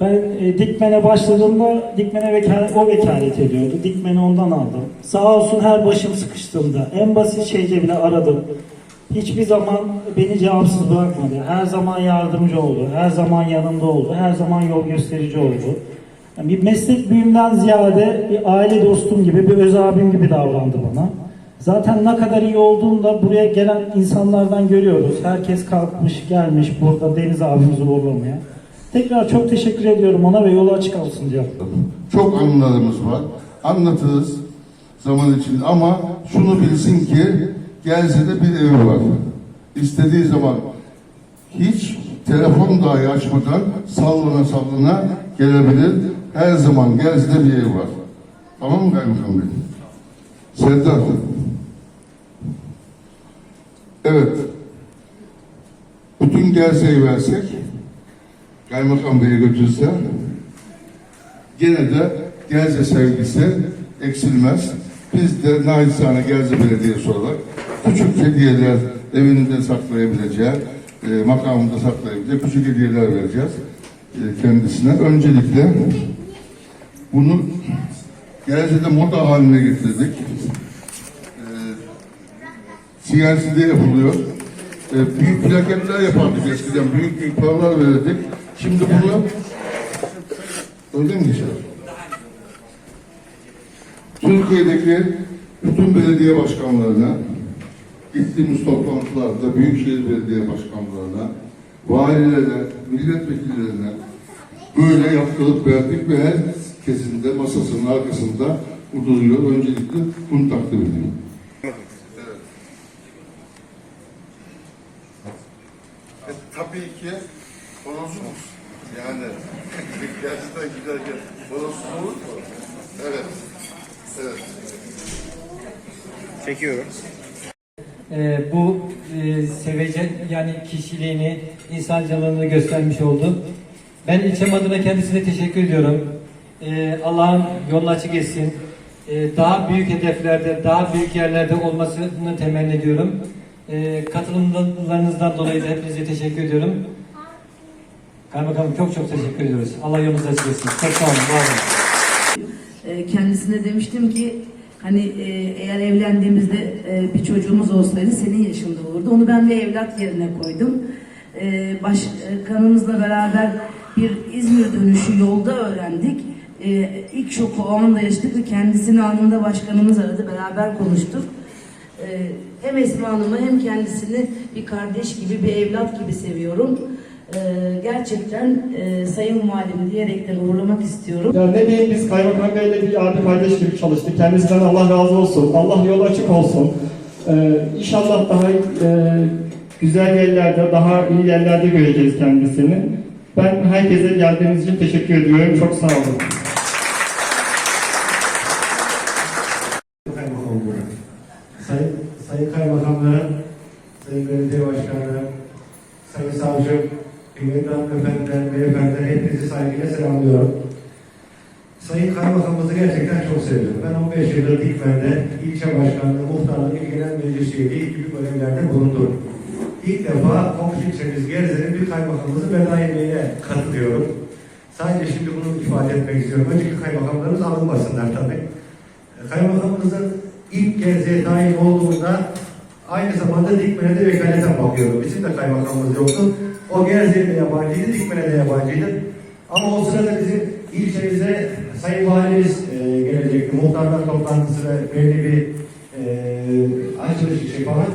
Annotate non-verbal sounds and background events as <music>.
Ben e, Dikmen'e başladığımda Dikmen'e vekal o vekalet ediyordu. Dikmen'i ondan aldım. Sağ olsun her başım sıkıştığında en basit şeyce bile aradım. Hiçbir zaman beni cevapsız bırakmadı. Her zaman yardımcı oldu. Her zaman yanımda oldu. Her zaman yol gösterici oldu. Yani bir meslek büyüğümden ziyade bir aile dostum gibi, bir öz abim gibi davrandı bana. Zaten ne kadar iyi olduğunu da buraya gelen insanlardan görüyoruz. Herkes kalkmış, gelmiş burada Deniz abimizi uğurlamaya. Tekrar çok teşekkür ediyorum ona ve yolu açık olsun diyor. Çok anılarımız var. Anlatırız zaman içinde ama şunu bilsin ki Gelze'de bir evi var. İstediği zaman hiç telefon dahi açmadan sallana sallana gelebilir. Her zaman Gelze'de bir ev var. Tamam mı Kaymakam Bey? Serdar. Evet. Bütün Gelze'yi versek Kaymakam Bey'e götürse gene de Gerze sevgisi eksilmez. Biz de naçizane Gerze Belediyesi olarak küçük hediyeler evinde saklayabileceği, e, makamında saklayabileceği küçük hediyeler vereceğiz e, kendisine. Öncelikle bunu Gerze'de moda haline getirdik. E, CNC'de yapılıyor. E, büyük plaketler yapardık eskiden. Büyük büyük paralar verirdik. Şimdi bunu öyle mi geçer? Türkiye'deki bütün belediye başkanlarına, gittiğimiz toplantılarda büyükşehir belediye başkanlarına, valilere, milletvekillerine böyle yaptırıp verdik ve herkesin de masasının arkasında bu duruyor. Öncelikle bunu takdim edeyim. E, tabii ki horozumuz. Yani <laughs> gerçekten giderken horozsuz olur mu? Evet. Evet. Çekiyorum. Ee, bu e, sevecen yani kişiliğini, insancılığını göstermiş oldu. Ben ilçem adına kendisine teşekkür ediyorum. Ee, Allah'ın yolunu açık etsin. Ee, daha büyük hedeflerde, daha büyük yerlerde olmasını temenni ediyorum. Ee, katılımlarınızdan dolayı da hepinize teşekkür ediyorum. Kaymakamım çok çok teşekkür ediyoruz. Allah yolunuzu açık etsin. Çok sağ olun. Var olun. E, kendisine demiştim ki hani e, eğer evlendiğimizde e, bir çocuğumuz olsaydı senin yaşında olurdu. Onu ben bir evlat yerine koydum. Başkanımızla beraber bir İzmir dönüşü yolda öğrendik. İlk şoku o anda yaşadık ve kendisini anında başkanımız aradı. Beraber konuştuk. Hem Esma Hanım'ı hem kendisini bir kardeş gibi, bir evlat gibi seviyorum. E, gerçekten e, Sayın Valim diyerekten uğurlamak istiyorum. Ya ne diyeyim biz Kaymakam Bey'le bir abi kardeş gibi çalıştık. Kendisinden Allah razı olsun. Allah yolu açık olsun. Ee, inşallah daha e, güzel yerlerde, daha iyi yerlerde göreceğiz kendisini. Ben herkese geldiğiniz için teşekkür ediyorum. Çok sağ olun. Sayın, sayın kaymakamlarım, sayın belediye başkanlarım, sayın savcım, kıymetli hanımefendiler, beyefendiler, hepinizi saygıyla selamlıyorum. Sayın kaymakamımızı gerçekten çok seviyorum. Ben 15 yıldır Dikmen'de ilçe başkanlığı, muhtarlığı, il genel meclis üyeliği gibi görevlerde bulundum. İlk defa komşu ilçemiz Gerze'nin bir kaymakamımızı veda yemeğine katılıyorum. Sadece şimdi bunu ifade etmek istiyorum. Önceki kaymakamlarımız alınmasınlar tabii. Kaymakamımızın ilk Gerze'ye tayin olduğunda aynı zamanda Dikmen'e de vekaleten bakıyordu. Bizim de kaymakamımız yoktu. O de yabancıydı, Dikmen'e de yabancıydı. Ama o sırada bizim ilçemize Sayın Valimiz e, gelecekti. Muhtarlar toplantısı ve belli bir e, açılış işi falan.